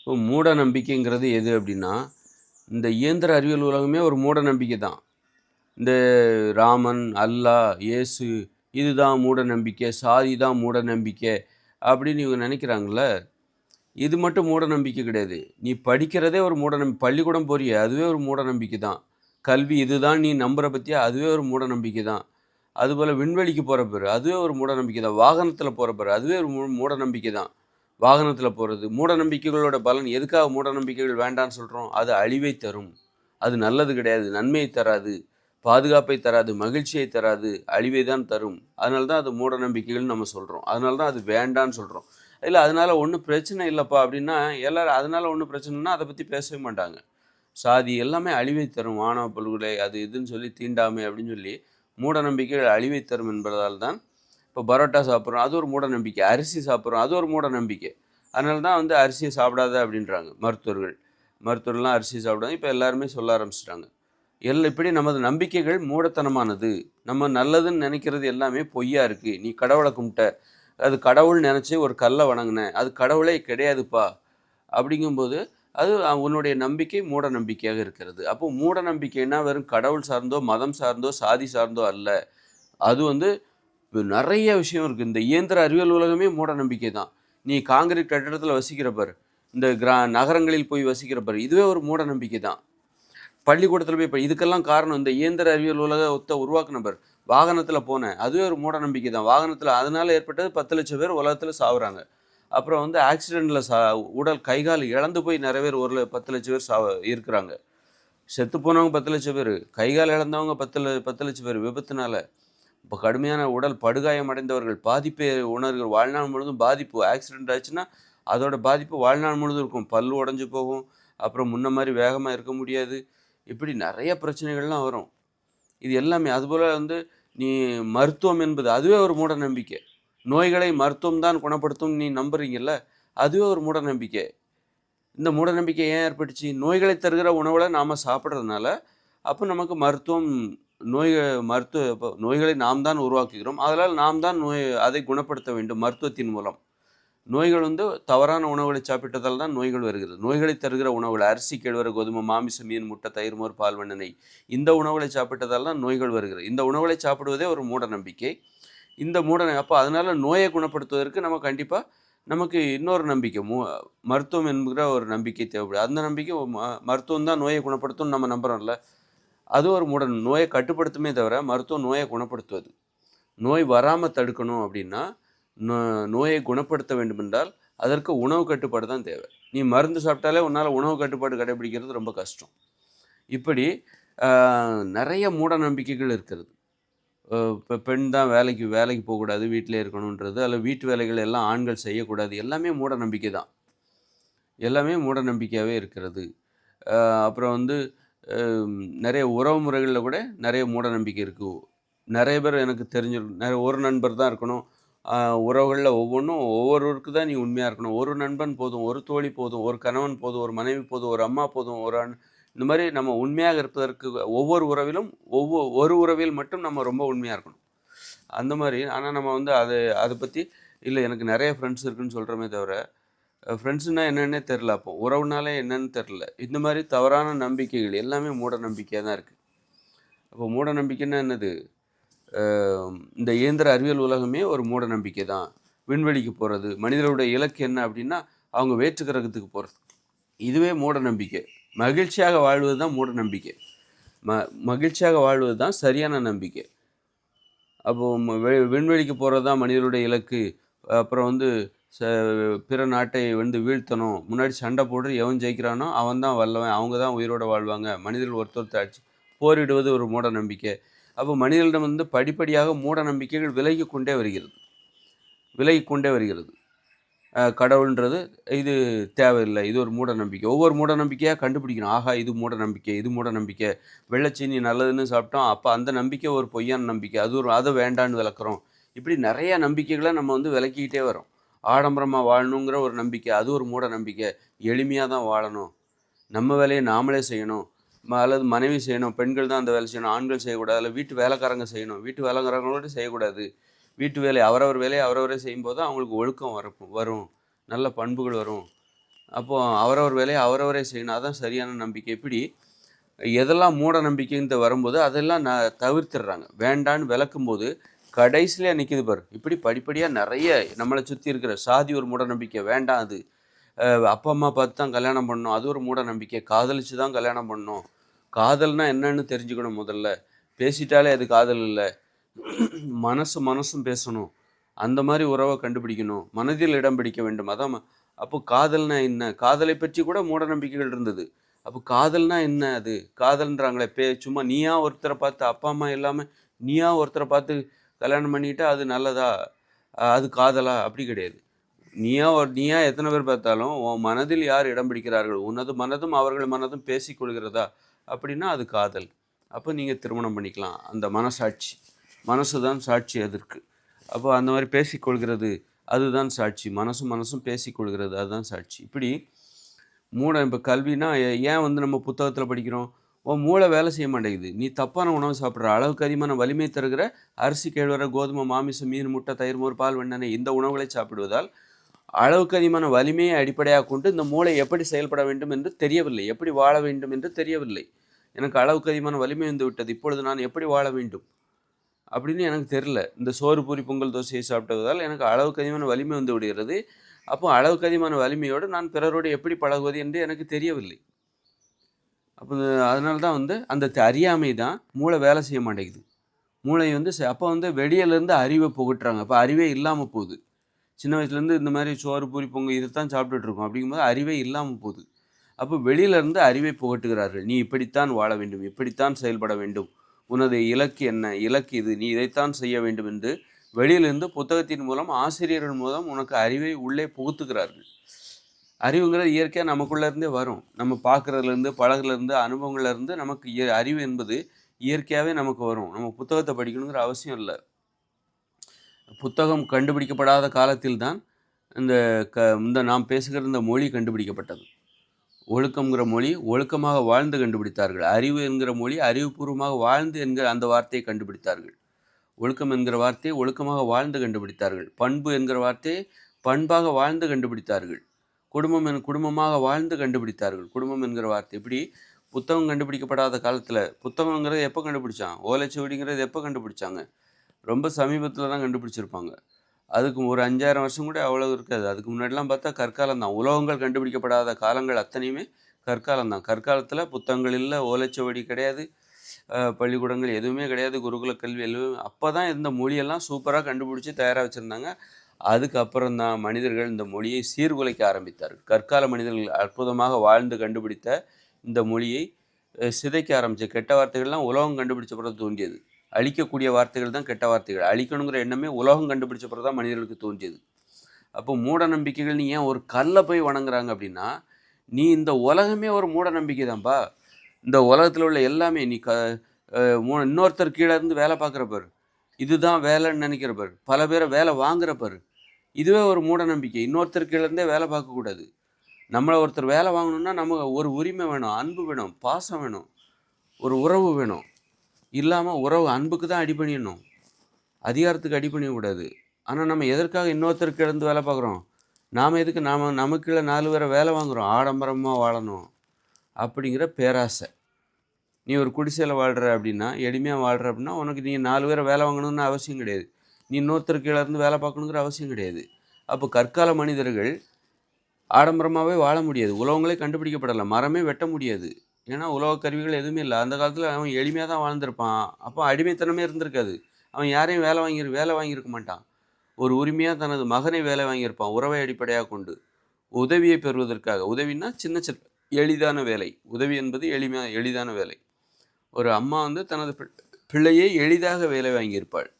இப்போ மூட நம்பிக்கைங்கிறது எது அப்படின்னா இந்த இயந்திர அறிவியல் உலகமே ஒரு மூட நம்பிக்கை தான். இந்த ராமன் அல்லா இயேசு இதுதான் மூட நம்பிக்கை சாதி தான் மூட நம்பிக்கை அப்படின்னு இவங்க நினைக்கிறாங்கள இது மட்டும் மூட நம்பிக்கை கிடையாது. நீ படிக்கிறதே ஒரு மூட நம்பி பள்ளிக்கூடம் போறிய அதுவே ஒரு மூட நம்பிக்கை தான். கல்வி இதுதான் நீ நம்புற பற்றியா அதுவே ஒரு மூட நம்பிக்கை தான். அதுபோல் விண்வெளிக்கு போகிற பேர் அதுவே ஒரு மூட நம்பிக்கை தான். வாகனத்தில் போகிற பேர் அதுவே ஒரு மூ மூட நம்பிக்கை தான். வாகனத்தில் போகிறது மூட நம்பிக்கைகளோட பலன் எதுக்காக மூட நம்பிக்கைகள் வேண்டான்னு சொல்கிறோம் அது அழிவை தரும். அது நல்லது கிடையாது நன்மையை தராது பாதுகாப்பை தராது மகிழ்ச்சியை தராது அழிவை தான் தரும். அதனால தான் அது மூட நம்பிக்கைகள்னு நம்ம சொல்கிறோம் அதனால தான் அது வேண்டான்னு சொல்கிறோம் இல்லை அதனால் ஒன்றும் பிரச்சனை இல்லைப்பா அப்படின்னா எல்லோரும் அதனால் ஒன்றும் பிரச்சனைனா அதை பற்றி பேசவே மாட்டாங்க. சாதி எல்லாமே அழிவை தரும். மாணவ பல்கொலை அது இதுன்னு சொல்லி தீண்டாமை அப்படின்னு சொல்லி மூட நம்பிக்கைகள் அழிவை தரும் என்பதால் தான் இப்போ பரோட்டா சாப்பிட்றோம் அது ஒரு மூட நம்பிக்கை அரிசி சாப்பிட்றோம் அது ஒரு மூட நம்பிக்கை அதனால தான் வந்து அரிசியை சாப்பிடாத அப்படின்றாங்க மருத்துவர்கள். மருத்துவர்கள்லாம் அரிசி சாப்பிடாது இப்போ எல்லாருமே சொல்ல ஆரம்பிச்சிட்டாங்க. எல்லாம் இப்படி நமது நம்பிக்கைகள் மூடத்தனமானது. நம்ம நல்லதுன்னு நினைக்கிறது எல்லாமே பொய்யா இருக்குது நீ கடவுளை கும்பிட்ட. அது கடவுள் நினச்சி ஒரு கல்லை வணங்கினேன் அது கடவுளே கிடையாதுப்பா. அப்படிங்கும்போது அது உன்னுடைய நம்பிக்கை மூட நம்பிக்கையாக இருக்கிறது. அப்போ மூட நம்பிக்கைன்னா வெறும் கடவுள் சார்ந்தோ மதம் சார்ந்தோ சாதி சார்ந்தோ அல்ல. அது வந்து நிறைய விஷயம் இருக்குது இந்த இயந்திர அறிவியல் உலகமே மூட நம்பிக்கை தான். நீ காங்கிரீட் கட்டிடத்தில் வசிக்கிறப்பர் இந்த கிரா நகரங்களில் போய் வசிக்கிறப்பர் இதுவே ஒரு மூட நம்பிக்கை தான். பள்ளிக்கூடத்தில் போய் இப்போ இதுக்கெல்லாம் காரணம் இந்த இயந்திர அறிவியல் உலகத்தை உருவாக்குன பாரு. வாகனத்தில் போனேன். அதுவே ஒரு மூட நம்பிக்கை தான். வாகனத்தில் அதனால் ஏற்பட்டது பத்து லட்சம் பேர் உலகத்தில் சாவுறாங்க. அப்புறம் வந்து ஆக்சிடெண்ட்டில் சா உடல் கைகால் இழந்து போய் நிறைய பேர் ஒரு பத்து லட்சம் பேர் சாவ இருக்கிறாங்க. செத்து போனவங்க பத்து லட்சம் பேர். கைகால் இழந்தவங்க பத்து பத்து லட்சம் பேர் விபத்துனால. இப்போ கடுமையான உடல் படுகாயம் அடைந்தவர்கள் பாதிப்பை உணர்கிற வாழ்நாள் முழுவதும் பாதிப்பு ஆக்சிடென்ட் ஆச்சுன்னா அதோட பாதிப்பு வாழ்நாள் முழுவதும் இருக்கும். பல் உடஞ்சி போகும். அப்புறம் முன்ன மாதிரி வேகமாக இருக்க முடியாது. இப்படி நிறைய பிரச்சனைகள்லாம் வரும். இது எல்லாமே அதுபோல் வந்து நீ மருத்துவம் என்பது அதுவே ஒரு மூட நம்பிக்கை நோய்களை மருத்துவம் தான் குணப்படுத்தும் நீ நம்புறீங்கல்ல அதுவே ஒரு மூட நம்பிக்கை இந்த மூட நம்பிக்கை ஏன் ஏற்பட்டுச்சு? நோய்களை தருகிற உணவுகளை நாம் சாப்பிட்றதுனால அப்போ நமக்கு மருத்துவம் நோய்கள் மருத்துவ இப்போ நோய்களை நாம் தான் உருவாக்குகிறோம். அதனால் நாம் தான் நோய் அதை குணப்படுத்த வேண்டும் மருத்துவத்தின் மூலம். நோய்கள் வந்து தவறான உணவுகளை சாப்பிட்டதால் தான் நோய்கள் வருகிறது. நோய்களை தருகிற உணவுகள் அரிசி கேழ்வரை கோதுமை மாமிசம் மீன் முட்டை தயிர் மோர் பால் வெண்ணெய் இந்த உணவுகளை சாப்பிட்டதால் தான் நோய்கள் வருகிறது. இந்த உணவுகளை சாப்பிடுவதே ஒரு மூட நம்பிக்கை இந்த மூட அப்போ அதனால் நோயை குணப்படுத்துவதற்கு நம்ம கண்டிப்பாக நமக்கு இன்னொரு நம்பிக்கை மூ மருத்துவம் என்கிற ஒரு நம்பிக்கை தேவைப்படுது அந்த நம்பிக்கை ம- மருத்துவம் தான் நோயை குணப்படுத்தும்னு நம்ம நம்புகிறோம்ல அது ஒரு மூட நோயை கட்டுப்படுத்துமே தவிர மருத்துவம் நோயை குணப்படுத்துவது. நோய் வராமல் தடுக்கணும் அப்படின்னா நோ- நோயை குணப்படுத்த வேண்டுமென்றால் அதற்கு உணவு கட்டுப்பாடு தான் தேவை. நீ மருந்து சாப்பிட்டாலே உன்னால் உணவு கட்டுப்பாடு கடைபிடிக்கிறது ரொம்ப கஷ்டம். இப்படி நிறைய மூட நம்பிக்கைகள் இருக்கிறது. இப்போ பெண் தான் வேலைக்கு வேலைக்கு போகக்கூடாது வீட்டிலே இருக்கணுன்றது அல்ல வீட்டு வேலைகள் எல்லாம் ஆண்கள் செய்யக்கூடாது எல்லாமே மூட நம்பிக்கை தான். எல்லாமே மூட நம்பிக்கையாகவே இருக்கிறது. அப்புறம் வந்து நிறைய உறவு முறைகளில் கூட நிறைய மூட நம்பிக்கை இருக்குது நிறைய பேர் எனக்கு தெரிஞ்சிருக்கும் நிறைய ஒரு நண்பர் தான் இருக்கணும். உறவுகளில் ஒவ்வொன்றும் ஒவ்வொருவருக்கு தான் நீ உண்மையாக இருக்கணும். ஒரு நண்பன் போதும் ஒரு தோழி போதும் ஒரு கணவன் போதும் ஒரு மனைவி போதும் ஒரு அம்மா போதும் ஒரு அண்ணன் இந்த மாதிரி நம்ம உண்மையாக இருப்பதற்கு ஒவ்வொரு உறவிலும் ஒவ்வொரு ஒரு உறவில் மட்டும் நம்ம ரொம்ப உண்மையாக இருக்கணும். அந்த மாதிரி ஆனால் நம்ம வந்து அதை அதை பற்றி இல்லை எனக்கு நிறைய ஃப்ரெண்ட்ஸ் இருக்குன்னு சொல்கிறோமே தவிர ஃப்ரெண்ட்ஸுனா என்னென்னே தெரில அப்போ. உறவுனாலே என்னன்னு தெரில இந்த மாதிரி தவறான நம்பிக்கைகள் எல்லாமே மூட நம்பிக்கையாக தான் இருக்குது அப்போ மூட நம்பிக்கைன்னா என்னது? இந்த இயந்திர அறிவியல் உலகமே ஒரு மூட நம்பிக்கை தான். விண்வெளிக்கு போகிறது மனிதர்களுடைய இலக்கு என்ன அப்படின்னா அவங்க வேற்று கிரகத்துக்கு போகிறது இதுவே மூட நம்பிக்கை. மகிழ்ச்சியாக வாழ்வது தான் மூட நம்பிக்கை. ம மகிழ்ச்சியாக வாழ்வது தான் சரியான நம்பிக்கை. அப்போது விண்வெளிக்கு போகிறது தான் மனிதனுடைய இலக்கு. அப்புறம் வந்து பிற நாட்டை வந்து வீழ்த்தணும். முன்னாடி சண்டை போட்டு எவன் ஜெயிக்கிறானோ அவன் தான் வல்லவன். அவங்க தான் உயிரோட வாழ்வாங்க. மனிதர்கள் ஒருத்தர் தாழ்ச்சி போரிடுவது ஒரு மூட நம்பிக்கை. அப்போ மனிதர்களிடம் வந்து படிப்படியாக மூட நம்பிக்கைகள் விலகி கொண்டே வருகிறது. விலகி கொண்டே வருகிறது. கடவுள்ன்றது இது தேவையில்லை. இது ஒரு மூட நம்பிக்கை. ஒவ்வொரு மூட நம்பிக்கையாக கண்டுபிடிக்கணும். ஆஹா இது மூட நம்பிக்கை இது மூட நம்பிக்கை. வெள்ளச்சீனி நல்லதுன்னு சாப்பிட்டோம். அப்போ அந்த நம்பிக்கை ஒரு பொய்யான நம்பிக்கை. அது ஒரு அதை வேண்டான்னு விளக்குறோம். இப்படி நிறைய நம்பிக்கைகளை நம்ம வந்து விளக்கிக்கிட்டே வரோம் ஆடம்பரமாக வாழணுங்கிற ஒரு நம்பிக்கை அது ஒரு மூட நம்பிக்கை. எளிமையாக தான் வாழணும். நம்ம வேலையை நாமளே செய்யணும். அல்லது மனைவி செய்யணும் பெண்கள் தான் அந்த வேலை செய்யணும் ஆண்கள் செய்யக்கூடாது அல்ல வீட்டு வேலைக்காரங்க செய்யணும். வீட்டு வேலைக்காரங்களோட செய்யக்கூடாது. வீட்டு வேலை அவரவர் வேலையை அவரவரே செய்யும்போது அவங்களுக்கு ஒழுக்கம் வரும் வரும். நல்ல பண்புகள் வரும். அப்போது அவரவர் வேலையை அவரவரே செய்யணும். அதுதான் சரியான நம்பிக்கை. இப்படி எதெல்லாம் மூட நம்பிக்கைன்னு வரும்போது அதெல்லாம் ந தவிர்த்துடுறாங்க. வேண்டான்னு விளக்கும்போது கடைசியில் நிற்கிது பாரு. இப்படி படிப்படியாக நிறைய நம்மளை சுற்றி இருக்கிற சாதி ஒரு மூட நம்பிக்கை வேண்டாம் அது. அப்பா அம்மா பார்த்து தான் கல்யாணம் பண்ணணும். அது ஒரு மூட நம்பிக்கை காதலிச்சு தான் கல்யாணம் பண்ணணும். காதல்னா என்னன்னு தெரிஞ்சுக்கணும் முதல்ல. பேசிட்டாலே அது காதல் இல்லை. மனசு மனசும் பேசணும். அந்த மாதிரி உறவை கண்டுபிடிக்கணும். மனதில் இடம் பிடிக்க வேண்டும். அதான் அப்போ காதல்னா என்ன? காதலை பற்றி கூட மூட நம்பிக்கைகள் இருந்தது. அப்போ காதல்னா என்ன அது? காதல்ன்றாங்களே பே சும்மா நீயா ஒருத்தரை பார்த்து அப்பா அம்மா இல்லாமல் நீயா ஒருத்தரை பார்த்து கல்யாணம் பண்ணிட்டா அது நல்லதா? அது காதலா? அப்படி கிடையாது. நீயா ஒரு நீயா எத்தனை பேர் பார்த்தாலும் உன் மனதில் யார் இடம் பிடிக்கிறார்கள்? உனது மனதும் அவர்கள் மனதும் பேசிக்கொள்கிறதா அப்படின்னா அது காதல். அப்போ நீங்கள் திருமணம் பண்ணிக்கலாம். அந்த மனசாட்சி. மனசு தான் சாட்சி அதற்கு. அப்போ அந்த மாதிரி பேசிக்கொள்கிறது அதுதான் சாட்சி. மனசும் மனசும் பேசிக்கொள்கிறது அதுதான் சாட்சி. இப்படி மூட இப்போ கல்வினா ஏன் வந்து நம்ம புத்தகத்தில் படிக்கிறோம்? உன் மூளை வேலை செய்ய மாட்டேங்குது. நீ தப்பான உணவு சாப்பிட்ற அளவுக்கு அதிகமான வலிமை தருகிற அரிசி கேழ்வர கோதுமை மாமிசம் மீன் முட்டை தயிர் மோர் பால் வெண்ணெய் இந்த உணவுகளை சாப்பிடுவதால் அளவுக்கு அதிகமான வலிமையை அடிப்படையாக கொண்டு இந்த மூளை எப்படி செயல்பட வேண்டும் என்று தெரியவில்லை. எப்படி வாழ வேண்டும் என்று தெரியவில்லை. எனக்கு அளவுக்கு அதிகமான வலிமை வந்து விட்டது. இப்பொழுது நான் எப்படி வாழ வேண்டும்? அப்படின்னு எனக்கு தெரில இந்த சோறு பூரி பொங்கல் தோசையை சாப்பிட்டதால் எனக்கு அளவுக்கு அதிகமான வலிமை வந்து விடுகிறது. அப்போ அளவுக்கு அதிகமான வலிமையோடு நான் பிறரோடு எப்படி பழகுவது என்று எனக்கு தெரியவில்லை. அப்போ அதனால தான் வந்து அந்த அறியாமை தான் மூளை வேலை செய்ய மாட்டேங்குது. மூளை வந்து அப்போ வந்து வெளியிலேருந்து அறிவை புகட்டுறாங்க. அப்போ அறிவே இல்லாமல் போகுது. சின்ன வயசுலேருந்து இந்த மாதிரி சோறு பூரி பொங்கல் இதை தான் சாப்பிட்டுட்ருக்கோம். அப்படிங்கும்போது அறிவே இல்லாமல் போகுது. அப்போ வெளியிலேருந்து அறிவை புகட்டுகிறார்கள். நீ இப்படித்தான் வாழ வேண்டும். இப்படித்தான் செயல்பட வேண்டும். உனது இலக்கு என்ன? இலக்கு இது. நீ இதைத்தான் செய்ய வேண்டும் என்று வெளியிலிருந்து புத்தகத்தின் மூலம் ஆசிரியர்கள் மூலம் உனக்கு அறிவை உள்ளே புகுத்துகிறார்கள். அறிவுங்கிறது இயற்கையாக நமக்குள்ளேருந்தே வரும். நம்ம பார்க்குறதுலேருந்து பழகுலேருந்து அனுபவங்கள்லேருந்து நமக்கு இய- அறிவு என்பது இயற்கையாகவே நமக்கு வரும். நம்ம புத்தகத்தை படிக்கணுங்கிற அவசியம் இல்லை. புத்தகம் கண்டுபிடிக்கப்படாத காலத்தில் தான் இந்த க இந்த நாம் பேசுகிற இந்த மொழி கண்டுபிடிக்கப்பட்டது. ஒழுக்கம்ங்கிற மொழி ஒழுக்கமாக வாழ்ந்து கண்டுபிடித்தார்கள். அறிவு என்கிற மொழி அறிவுபூர்வமாக வாழ்ந்து என்கிற அந்த வார்த்தையை கண்டுபிடித்தார்கள். ஒழுக்கம் என்கிற வார்த்தையை ஒழுக்கமாக வாழ்ந்து கண்டுபிடித்தார்கள். பண்பு என்கிற வார்த்தையை பண்பாக வாழ்ந்து கண்டுபிடித்தார்கள். குடும்பம் என் குடும்பமாக வாழ்ந்து கண்டுபிடித்தார்கள். குடும்பம் என்கிற வார்த்தை இப்படி புத்தகம் கண்டுபிடிக்கப்படாத காலத்தில். புத்தகங்கிறது எப்போ கண்டுபிடிச்சான்? ஓலைச்சுவடிங்கிறது எப்போ கண்டுபிடிச்சாங்க? ரொம்ப சமீபத்தில் தான் கண்டுபிடிச்சிருப்பாங்க. அதுக்கு ஒரு அஞ்சாயிரம் வருஷம் கூட அவ்வளோ இருக்காது. அதுக்கு முன்னாடிலாம் பார்த்தா கற்காலம் தான். உலகங்கள் கண்டுபிடிக்கப்படாத காலங்கள் அத்தனையுமே கற்காலம் தான். கற்காலத்தில் புத்தகங்கள் இல்லை ஓலைச்சுவடி கிடையாது பள்ளிக்கூடங்கள் எதுவுமே கிடையாது குருகுல கல்வி எல்லாம் அப்போ தான் இந்த மொழியெல்லாம் சூப்பராக கண்டுபிடிச்சி தயாராக வச்சுருந்தாங்க. அதுக்கப்புறம் தான் மனிதர்கள் இந்த மொழியை சீர்குலைக்க ஆரம்பித்தார் கற்கால மனிதர்கள் அற்புதமாக வாழ்ந்து கண்டுபிடித்த இந்த மொழியை சிதைக்க ஆரம்பித்த கெட்ட வார்த்தைகள்லாம் உலகம் கண்டுபிடிச்ச பிறகு தோன்றியது. அழிக்கக்கூடிய வார்த்தைகள் தான் கெட்ட வார்த்தைகள். அழிக்கணுங்கிற எண்ணமே உலகம் கண்டுபிடிச்ச பிறகு தான் மனிதர்களுக்கு தோன்றியது. அப்போ மூட நம்பிக்கைகள் நீ ஏன் ஒரு கல்லை போய் வணங்குறாங்க அப்படின்னா நீ இந்த உலகமே ஒரு மூட நம்பிக்கை தான்ப்பா இந்த உலகத்தில் உள்ள எல்லாமே நீ க மூ- இன்னொருத்தர் கீழே இருந்து வேலை பார்க்குற இதுதான் வேலைன்னு நினைக்கிற பல பேரை வேலை வாங்குறப்பார் இதுவே ஒரு மூட நம்பிக்கை இன்னொருத்தர் வேலை பார்க்கக்கூடாது. நம்மளை ஒருத்தர் வேலை வாங்கணும்னா நமக்கு ஒரு உரிமை வேணும் அன்பு வேணும் பாசம் வேணும் ஒரு உறவு வேணும். இல்லாமல் உறவு அன்புக்கு தான் அடி பண்ணிடணும். அதிகாரத்துக்கு அடி பண்ணிடக்கூடாது. ஆனால் நம்ம எதற்காக இன்னொருத்தருக்கெலருந்து வேலை பார்க்குறோம்? நாம் எதுக்கு? நாம் நமக்குள்ள நாலு பேரை வேலை வாங்குகிறோம் ஆடம்பரமாக வாழணும் அப்படிங்கிற பேராசை. நீ ஒரு குடிசையில் வாழ்கிற அப்படின்னா எளிமையாக வாழ்கிற அப்படின்னா உனக்கு நீ நாலு பேரை வேலை வாங்கணும்னு அவசியம் கிடையாது. நீ இன்னொருத்தர் கீழே இருந்து வேலை பார்க்கணுங்கிற அவசியம் கிடையாது. அப்போ கற்கால மனிதர்கள் ஆடம்பரமாகவே வாழ முடியாது. உலகங்களே கண்டுபிடிக்கப்படலை. மரமே வெட்ட முடியாது. ஏன்னா உலக கருவிகள் எதுவுமே இல்லை. அந்த காலத்தில் அவன் எளிமையாக தான் வாழ்ந்திருப்பான். அப்போ அடிமைத்தனமே இருந்திருக்காது. அவன் யாரையும் வேலை வாங்கி வேலை வாங்கியிருக்க மாட்டான். ஒரு உரிமையாக தனது மகனை வேலை வாங்கியிருப்பான் உறவை அடிப்படையாக கொண்டு. உதவியை பெறுவதற்காக. உதவின்னா சின்ன சின்ன எளிதான வேலை. உதவி என்பது எளிமையாக எளிதான வேலை. ஒரு அம்மா வந்து தனது பி- பிள்ளையை எளிதாக வேலை வாங்கியிருப்பாள்.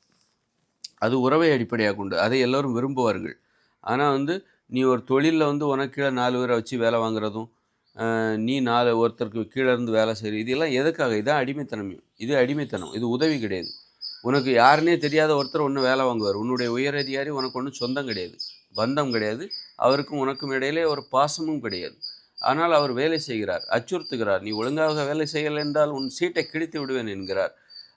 அது உறவை அடிப்படையாக கொண்டு அதை எல்லோரும் விரும்புவார்கள். ஆனால் வந்து நீ ஒரு தொழிலில் வந்து உனக்கு கீழே நாலு பேரை வச்சு வேலை வாங்குறதும் நீ நாலு ஒருத்தருக்கு கீழே இருந்து வேலை செய்கிறது இதெல்லாம் எதுக்காக? இதான் அடிமைத்தனம். இது அடிமைத்தனம். இது உதவி கிடையாது. உனக்கு யாருன்னே தெரியாத ஒருத்தர் ஒன்று வேலை வாங்குவார். உன்னுடைய உயரதிகாரி உனக்கு ஒன்றும் சொந்தம் கிடையாது. பந்தம் கிடையாது. அவருக்கும் உனக்கும் இடையிலே ஒரு பாசமும் கிடையாது. ஆனால் அவர் வேலை செய்கிறார். அச்சுறுத்துகிறார். நீ ஒழுங்காக வேலை செய்யலை என்றால் உன் சீட்டை கிழித்து விடுவேன் என்கிறார்.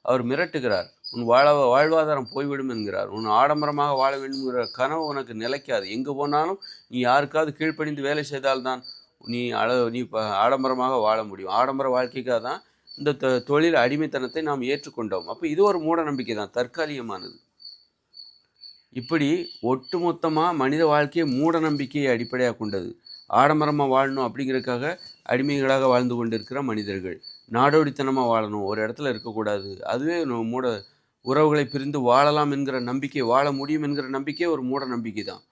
அவர் மிரட்டுகிறார். உன் வாழ வாழ்வாதாரம் போய்விடும் என்கிறார். உன் ஆடம்பரமாக வாழ வேண்டும்ங்கிற கனவு உனக்கு நிலைக்காது. எங்கே போனாலும் நீ யாருக்காவது கீழ்ப்படிந்து வேலை செய்தால்தான் நீ அழ நீ ஆடம்பரமாக வாழ முடியும். ஆடம்பர வாழ்க்கைக்காக தான் இந்த தொ- தொழில் அடிமைத்தனத்தை நாம் ஏற்றுக்கொண்டோம். அப்போ இது ஒரு மூட நம்பிக்கை தான். தற்காலிகமானது. இப்படி ஒட்டுமொத்தமாக மனித வாழ்க்கையை மூட நம்பிக்கையை அடிப்படையாக கொண்டது. ஆடம்பரமாக வாழணும் அப்படிங்கிறதுக்காக அடிமைகளாக வாழ்ந்து கொண்டிருக்கிற மனிதர்கள். நாடோடித்தனமாக வாழணும். ஒரு இடத்துல இருக்கக்கூடாது. அதுவே மூட உறவுகளை பிரிந்து வாழலாம் என்கிற நம்பிக்கை வாழ முடியும் என்கிற நம்பிக்கை ஒரு மூட நம்பிக்கை தான்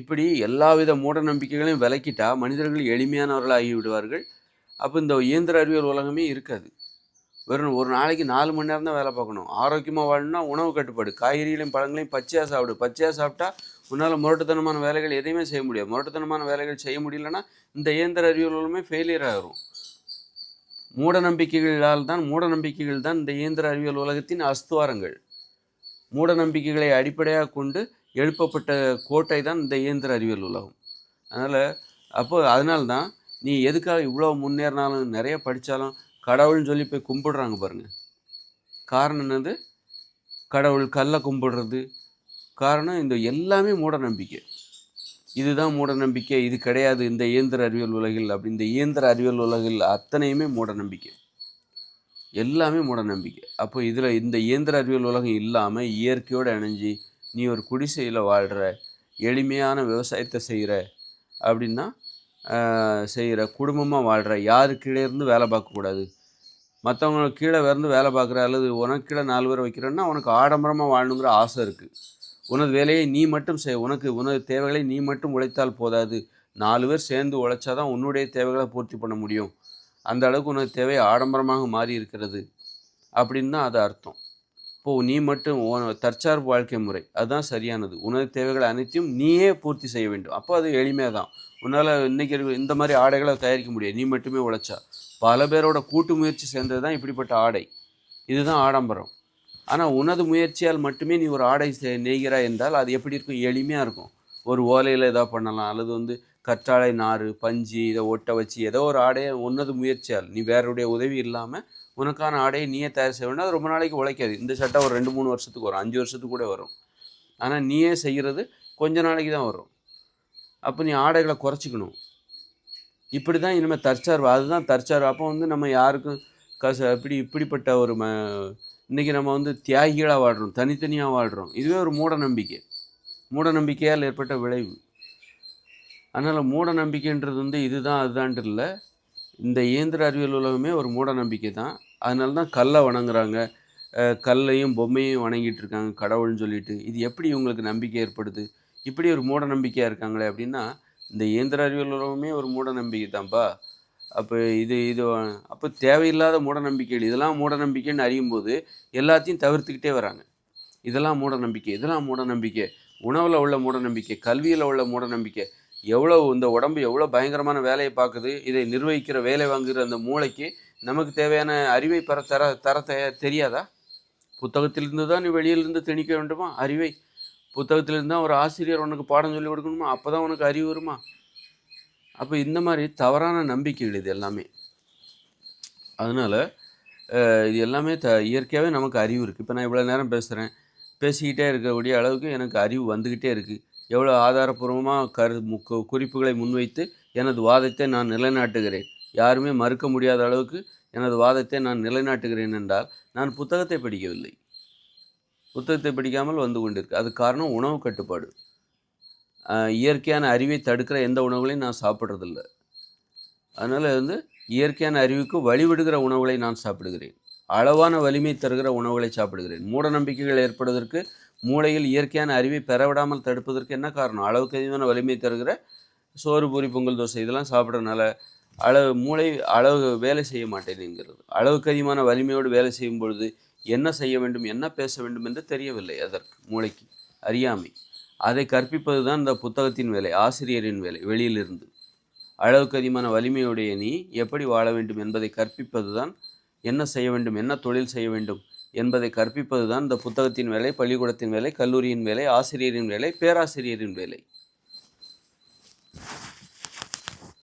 இப்படி எல்லாவித மூட நம்பிக்கைகளையும் விலக்கிட்டா மனிதர்கள் எளிமையானவர்களாகி விடுவார்கள். அப்போ இந்த இயந்திர அறிவியல் உலகமே இருக்காது. வெறும் ஒரு நாளைக்கு நாலு மணி நேரம் தான் வேலை பார்க்கணும். ஆரோக்கியமாக வாழணும்னா உணவு கட்டுப்பாடு. காய்கறிகளையும் பழங்களையும் பச்சையாக சாப்பிடு. பச்சையாக சாப்பிட்டா உன்னால் முரட்டுத்தனமான வேலைகள் எதையுமே செய்ய முடியாது. முரட்டுத்தனமான வேலைகள் செய்ய முடியலன்னா இந்த இயந்திர அறிவியல் உலகமே ஃபெயிலியர் ஆகிரும் மூட நம்பிக்கைகளால் தான் மூட நம்பிக்கைகள் தான் இந்த இயந்திர அறிவியல் உலகத்தின் அஸ்துவாரங்கள். மூட நம்பிக்கைகளை அடிப்படையாக கொண்டு எழுப்பப்பட்ட கோட்டை தான் இந்த இயந்திர அறிவியல் உலகம். அதனால் அப்போ அதனால்தான் நீ எதுக்காக இவ்வளோ முன்னேறினாலும் நிறைய படித்தாலும் கடவுள்னு சொல்லி போய் கும்பிடுறாங்க பாருங்கள் காரணம் என்னது? கடவுள் கல்லை கும்பிடுறது. காரணம் இந்த எல்லாமே மூட நம்பிக்கை இதுதான் மூட நம்பிக்கை இது கிடையாது இந்த இயந்திர அறிவியல் உலகில் அப்படி. இந்த இயந்திர அறிவியல் உலகில் அத்தனையுமே மூட நம்பிக்கை எல்லாமே மூட நம்பிக்கை அப்போ இதில் இந்த இயந்திர அறிவியல் உலகம் இல்லாமல் இயற்கையோடு இணைஞ்சி நீ ஒரு குடிசையில் வாழ்கிற எளிமையான விவசாயத்தை செய்கிற அப்படின்னா செய்கிற குடும்பமாக வாழ்கிற யாரு கீழே இருந்து வேலை பார்க்கக்கூடாது மற்றவங்க கீழே இருந்து வேலை பார்க்குற அல்லது உனக்கு கீழே நாலு பேர் வைக்கிறேன்னா உனக்கு ஆடம்பரமாக வாழணுங்கிற ஆசை இருக்குது உனது வேலையை நீ மட்டும் செய். உனக்கு உனது தேவைகளை நீ மட்டும் உழைத்தால் போதாது. நாலு பேர் சேர்ந்து உழைச்சாதான் உன்னுடைய தேவைகளை பூர்த்தி பண்ண முடியும். அந்த அளவுக்கு உனது தேவை ஆடம்பரமாக மாறி இருக்கிறது அப்படின்னு தான் அது அர்த்தம். இப்போது நீ மட்டும் தற்சார்பு வாழ்க்கை முறை. அதுதான் சரியானது. உனது தேவைகள் அனைத்தையும் நீயே பூர்த்தி செய்ய வேண்டும். அப்போ அது எளிமையாக தான் உன்னால் இன்னைக்கு இருக்க இந்த மாதிரி ஆடைகளை தயாரிக்க முடியாது. நீ மட்டுமே உழைச்சா. பல பேரோட கூட்டு முயற்சி சேர்ந்தது தான் இப்படிப்பட்ட ஆடை. இதுதான் ஆடம்பரம். ஆனால் உனது முயற்சியால் மட்டுமே நீ ஒரு ஆடை நெய்கிறாய் என்றால் அது எப்படி இருக்கும்? எளிமையாக இருக்கும். ஒரு ஓலையில் ஏதோ பண்ணலாம். அல்லது வந்து கற்றாழை நார் பஞ்சு இதை ஒட்ட வச்சு ஏதோ ஒரு ஆடையை உன்னது முயற்சியால் நீ வேறுடைய உதவி இல்லாமல் உனக்கான ஆடையை நீயே தயார் செய்ய வேண்டாம். அது ரொம்ப நாளைக்கு உழைக்காது. இந்த சட்டை ஒரு ரெண்டு மூணு வருஷத்துக்கு வரும். அஞ்சு வருஷத்துக்கு கூட வரும். ஆனால் நீயே செய்கிறது கொஞ்ச நாளைக்கு தான் வரும். அப்போ நீ ஆடைகளை குறைச்சிக்கணும். இப்படி தான் இனிமேல் தற்சார்பு. அதுதான் தற்சார்பு. அப்போ வந்து நம்ம யாருக்கும் கச இப்படி இப்படிப்பட்ட ஒரு ம இன்றைக்கி நம்ம வந்து தியாகிகளாக வாழ்கிறோம் தனித்தனியாக வாழ்கிறோம் இதுவே ஒரு மூட நம்பிக்கை. மூட நம்பிக்கையால் ஏற்பட்ட விளைவு. அதனால் மூட நம்பிக்கைன்றது வந்து இதுதான் அதுதான்ட்டு இல்லை. இந்த இயந்திர அறிவியல் உலகமே ஒரு மூட நம்பிக்கை தான். அதனால தான் கல்லை வணங்குறாங்க. கல்லையும் பொம்மையும் வணங்கிட்டு இருக்காங்க கடவுள்னு சொல்லிட்டு. இது எப்படி இவங்களுக்கு நம்பிக்கை ஏற்படுது? இப்படி ஒரு மூட நம்பிக்கையாக இருக்காங்களே அப்படின்னா இந்த இயந்திர அறிவியல் உலகமே ஒரு மூட நம்பிக்கை தான்ப்பா அப்போ இது இது அப்போ தேவையில்லாத மூடநம்பிக்கைகள் இதெல்லாம் மூட நம்பிக்கைன்னு அறியும் போது எல்லாத்தையும் தவிர்த்துக்கிட்டே வராங்க. இதெல்லாம் மூட நம்பிக்கை இதெல்லாம் மூட நம்பிக்கை உணவில் உள்ள மூட நம்பிக்கை கல்வியில் உள்ள மூடநம்பிக்கை. எவ்வளோ இந்த உடம்பு எவ்வளோ பயங்கரமான வேலையை பார்க்குது இதை நிர்வகிக்கிற வேலை வாங்குகிற அந்த மூளைக்கு நமக்கு தேவையான அறிவை பெற தர தர தெ- தெரியாதா? புத்தகத்திலிருந்து தான் நீ வெளியிலிருந்து திணிக்க வேண்டுமா? அறிவை. புத்தகத்திலிருந்து தான் ஒரு ஆசிரியர் உனக்கு பாடம் சொல்லி கொடுக்கணுமா? அப்போ தான் உனக்கு அறிவு வருமா? அப்போ இந்த மாதிரி தவறான நம்பிக்கைகள் இது எல்லாமே. அதனால் இது எல்லாமே த இயற்கையாகவே நமக்கு அறிவு இருக்குது இப்போ நான் இவ்வளோ நேரம் பேசுகிறேன் பேசிக்கிட்டே இருக்கக்கூடிய அளவுக்கு எனக்கு அறிவு வந்துக்கிட்டே இருக்குது எவ்வளோ ஆதாரப்பூர்வமாக கரு மு- குறிப்புகளை முன்வைத்து எனது வாதத்தை நான் நிலைநாட்டுகிறேன். யாருமே மறுக்க முடியாத அளவுக்கு எனது வாதத்தை நான் நிலைநாட்டுகிறேன் என்றால் நான் புத்தகத்தை படிக்கவில்லை. புத்தகத்தை படிக்காமல் வந்து கொண்டிருக்கு அது காரணம் உணவு கட்டுப்பாடு. இயற்கையான அறிவை தடுக்கிற எந்த உணவுகளையும் நான் சாப்பிட்றதில்ல. அதனால் வந்து இயற்கையான அறிவுக்கு வழிவிடுகிற உணவுகளை நான் சாப்பிடுகிறேன். அளவான வலிமை தருகிற உணவுகளை சாப்பிடுகிறேன். மூட நம்பிக்கைகள் ஏற்படுவதற்கு மூளையில் இயற்கையான அறிவை பெறவிடாமல் தடுப்பதற்கு என்ன காரணம்? அளவுக்கு அதிகமான வலிமை தருகிற சோறு பூரி பொங்கல் தோசை இதெல்லாம் சாப்பிட்றதுனால அளவு மூளை அளவு வேலை செய்ய மாட்டேங்குகிறது அளவுக்கு அதிகமான வலிமையோடு வேலை செய்யும் பொழுது என்ன செய்ய வேண்டும் என்ன பேச வேண்டும் என்று தெரியவில்லை அதற்கு மூளைக்கு. அறியாமை. அதை கற்பிப்பது தான் இந்த புத்தகத்தின் வேலை ஆசிரியரின் வேலை வெளியிலிருந்து. அளவுக்கு அதிகமான வலிமையுடைய நீ எப்படி வாழ வேண்டும் என்பதை கற்பிப்பது தான் என்ன செய்ய வேண்டும் என்ன தொழில் செய்ய வேண்டும் என்பதை கற்பிப்பது தான் இந்த புத்தகத்தின் வேலை பள்ளிக்கூடத்தின் வேலை கல்லூரியின் வேலை ஆசிரியரின் வேலை பேராசிரியரின் வேலை.